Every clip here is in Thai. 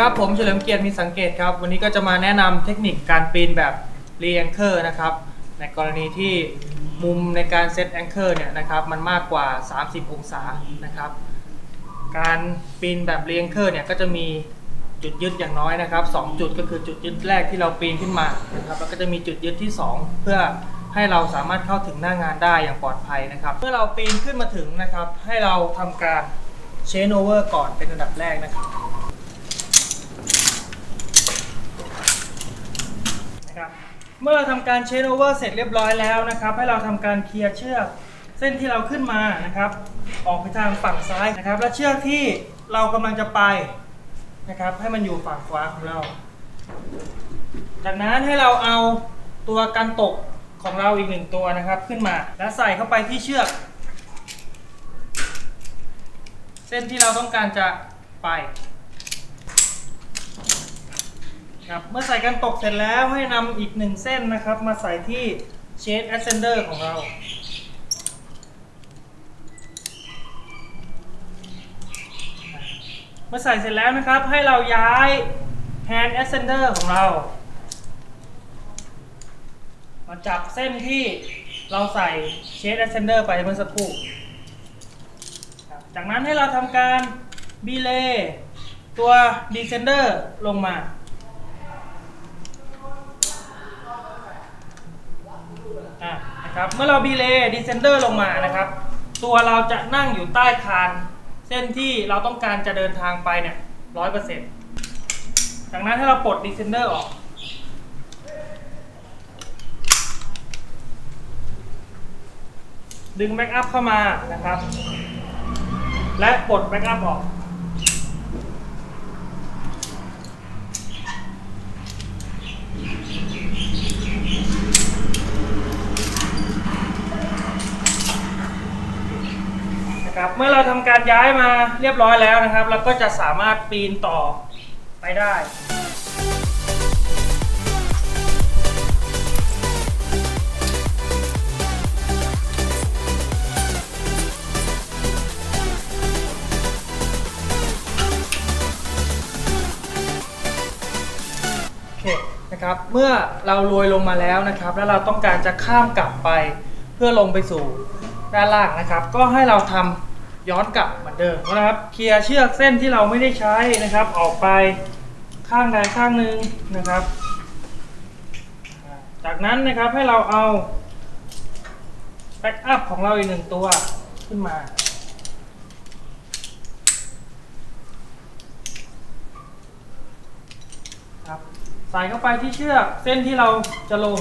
ครับ ผมเฉลิมเกียรติมีสังเกตครับ วันนี้ก็จะมาแนะนำเทคนิคการปีนแบบ r e a n c h o r นะครับ ในกรณีที่มุมในการเซตแองเกอร์เนี่ยนะครับมันมากกว่า 30 องศานะครับ การปีนแบบ r e a n c h o r เนี่ยก็จะมีจุดยึดอย่างน้อยนะครับ2จุดก็คือจุดยึดแรกที่เราปีนขึ้นมานะครับแล้วก็จะมีจุดยึดที่ 2 เพื่อให้เราสามารถเข้าถึงหน้างานได้อย่างปลอดภัยนะครับ เมื่อเราปีนขึ้นมาถึงนะครับ ให้เราทำการเชนโอเวอร์ก่อนเป็นอันดับแรกนะครับ เมื่อเราทำการเชนโอเวอร์เสร็จเรียบร้อยแล้วนะครับ ให้เราทำการเคลียร์เชือกเส้นที่เราขึ้นมานะครับ ออกไปทางฝั่งซ้ายนะครับ และเชือกที่เรากำลังจะไปนะครับ ให้มันอยู่ฝั่งขวาของเรา จากนั้นให้เราเอาตัวกันตกของเราอีกหนึ่งตัวนะครับขึ้นมาแล้วใส่เข้าไปที่เชือก เส้นที่เราต้องการจะไป ครับเมื่อใส่กันตกเสร็จแล้วให้นำอีกหนึ่งเส้นนะครับ มาใส่ที่เชดแอ s เซนเดอร์ของเรา เมื่อใส่เสร็จแล้วนะครับให้เราย้าย Hand Ascender ของเรา มาจับเส้นที่เราใส่เชดแอ s เซนเดอร์ไปเมื่อสักครู่จากนั้นให้เราทำการบีเลย์ตัว Descender ลงมา อะนะครับเมื่อเราบีเลย์ดีเซนเดอร์ลงมานะครับ ตัวเราจะนั่งอยู่ใต้คาน เส้นที่เราต้องการจะเดินทางไปเนี่ยร้อยเปอร์เซ็นต์จากนั้นให้เราปลดดีเซนเดอร์ออกดึงแบ็กอัพเข้ามานะครับ และปลดแบ็กอัพออก นะครับ เมื่อเราทำการย้ายมาเรียบร้อยแล้วนะครับ เราก็จะสามารถปีนต่อไปได้ โอเคนะครับ เมื่อเราโรยลงมาแล้วนะครับ แล้วเราต้องการจะข้ามกลับไปเพื่อลงไปสู่ ด้านล่างนะครับ ก็ให้เราทำย้อนกลับเหมือนเดิมนะครับ เคลียร์เชือกเส้นที่เราไม่ได้ใช้นะครับ ออกไปข้างใดข้างหนึ่งนะครับ จากนั้นนะครับให้เราเอาแบ็กอัพของเราอีกหนึ่งตัวขึ้นมาครับใส่เข้าไปที่เชือกเส้นที่เราจะลง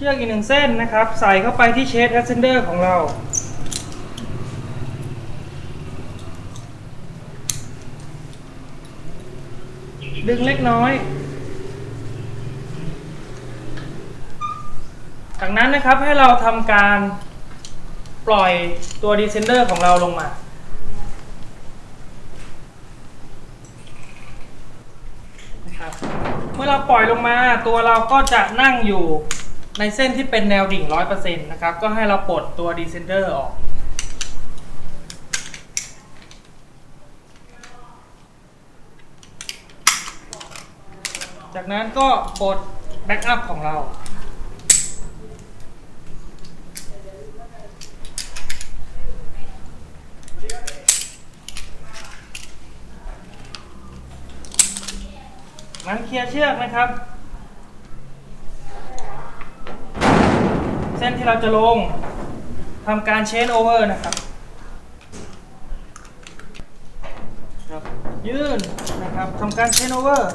ชือกอีกหนึ่งเส้นนะครับ ใส่เข้าไปที่เชดแอ s เซนเดอร์ของเรา ดึงเล็กน้อย จากนั้นนะครับให้เราทำการปล่อยตัวดีเซนเดอร์ของเราลงมานะครับเมื่อเราปล่อยลงมาตัวเราก็จะนั่งอยู่ ในเส้นที่เป็นแนวดิ่ง 100%นะครับ ก็ให้เราปลดตัวดีเซนเดอร์ออก จากนั้นก็ปลดแบ็กอัพของเรานั้นเคลียร์เชือกนะครับ เส้นที่เราจะลงทำการเชนโอเวอร์นะครับครับ ยื่นนะครับทำการเชนโอเวอร์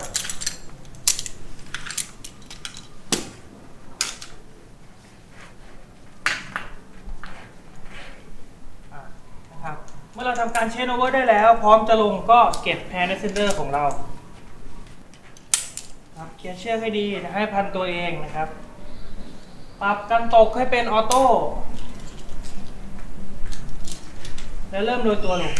นะครับเมื่อเราทำการเชนโอเวอร์ได้แล้ว พร้อมจะลงก็เก็บแพนเซนเดอร์ของเราครับเคลียร์เชือกให้ดีให้พันตัวเองนะครับ ปรับกันตกให้เป็นออโต้ แล้วเริ่มโดยตัวลง